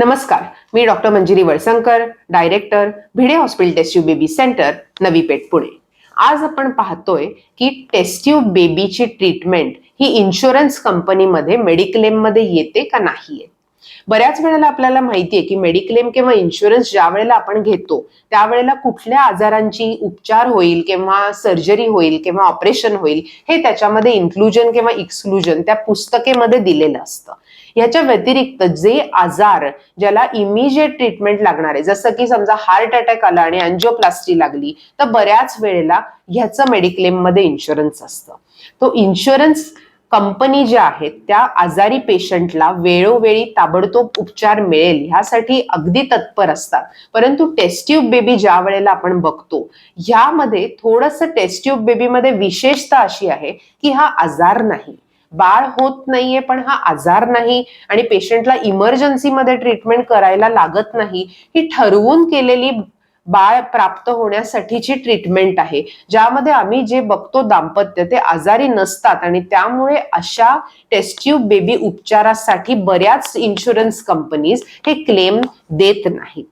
नमस्कार मी doctor Manjiri Valsankar director Bhide hospital test tube baby centre Navi Peth Pune. आज आपण पाहतोय की टेस्ट्यूब बेबीची ट्रीटमेंट ही इन्शुरन्स कंपनीमध्ये मेडिक्लेममध्ये येते का नाहीये? बऱ्याच वेळेला आपल्याला माहिती आहे की मेडिक्लेम किंवा इन्शुरन्स ज्या वेळेला आपण घेतो त्यावेळेला कुठल्या आजारांची उपचार होईल किंवा सर्जरी होईल किंवा ऑपरेशन होईल हे त्याच्यामध्ये इन्क्लुजन किंवा एक्सक्लुजन त्या पुस्तकेमध्ये दिलेलं असतं. ह्याच्या व्यतिरिक्त जे आजार ज्याला इमिजिएट ट्रीटमेंट लागणार आहे जसं की समजा हार्ट अटॅक आला आणि अँजिओप्लास्टी लागली तर बऱ्याच वेळेला ह्याचं मेडिक्लेममध्ये इन्शुरन्स असतं. तो इन्शुरन्स कंपनी ज्या आहेत त्या आजारी पेशंटला वेळोवेळी ताबडतोब उपचार मिळेल ह्यासाठी अगदी तत्पर असतात. परंतु टेस्ट्यूब बेबी ज्या वेळेला आपण बघतो ह्यामध्ये थोडस टेस्ट्यूब बेबीमध्ये विशेषता अशी आहे की हा आजार नाही. बाळ होत नाहीये पण हा आजार नाही आणि पेशंटला इमर्जन्सीमध्ये ट्रीटमेंट करायला लागत नाही ही ठरवून केलेली बाळ प्राप्त होण्यासाठीची ट्रीटमेंट आहे. ज्यामध्ये आम्ही जे बघतो दाम्पत्य ते आजारी नसतात आणि त्यामुळे अशा टेस्ट्यूब बेबी उपचारासाठी बऱ्याच इन्शुरन्स कंपनीज हे क्लेम देत नाहीत.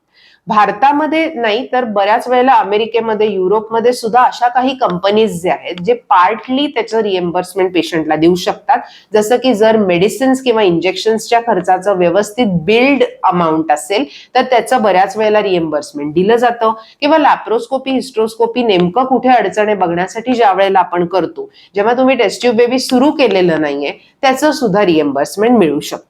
भारतामध्ये नाही तर बऱ्याच वेळेला अमेरिकेमध्ये युरोपमध्ये सुद्धा अशा काही कंपनीज जे आहेत जे पार्टली त्याचं रिएम्बर्समेंट पेशंटला देऊ शकतात. जसं की जर मेडिसिन्स किंवा इंजेक्शन्सच्या खर्चाचं व्यवस्थित बिल्ड अमाऊंट असेल तर त्याचं बऱ्याच वेळेला रिएम्बर्समेंट दिलं जातं. किंवा लॅप्रोस्कोपी हिस्ट्रोस्कोपी नेमकं कुठे अडचण आहे बघण्यासाठी ज्या वेळेला आपण करतो जेव्हा तुम्ही टेस्ट्यूब बेबी सुरू केलेलं नाहीये त्याचं सुद्धा रिएम्बर्समेंट मिळू शकतं.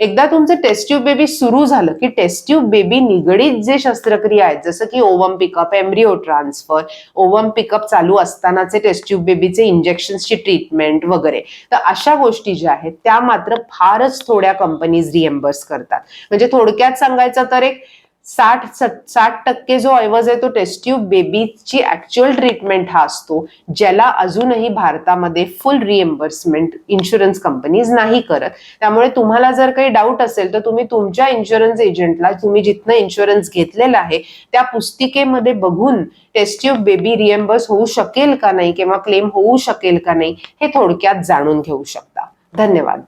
एकदा तुमचं टेस्ट्यूब बेबी सुरू झालं की टेस्ट्यूब बेबी निगडीत जे शस्त्रक्रिया आहेत जसं की ovum pickup embryo transfer ovum pickup चालू असतानाचे टेस्ट्यूब बेबीचे इंजेक्शन्सची ट्रीटमेंट वगैरे तर अशा गोष्टी ज्या आहेत त्या मात्र फारच थोड्या कंपनीज रिएम्बर्स करतात. म्हणजे थोडक्यात सांगायचं तर एक साठ साठ टक्के जो ऐवज आहे तो टेस्ट्यूब बेबीची ऍक्च्युअल ट्रीटमेंट हा असतो ज्याला अजूनही भारतामध्ये फुल रिएम्बर्समेंट इन्शुरन्स कंपनीज नाही करत. त्यामुळे तुम्हाला जर काही डाऊट असेल तर तुम्ही तुमच्या इन्शुरन्स एजंटला तुम्ही जिथनं इन्शुरन्स घेतलेला आहे त्या पुस्तिकेमध्ये बघून टेस्ट्यूब बेबी रिएम्बर्स होऊ शकेल का नाही किंवा क्लेम होऊ शकेल का नाही हे थोडक्यात जाणून घेऊ शकता. धन्यवाद.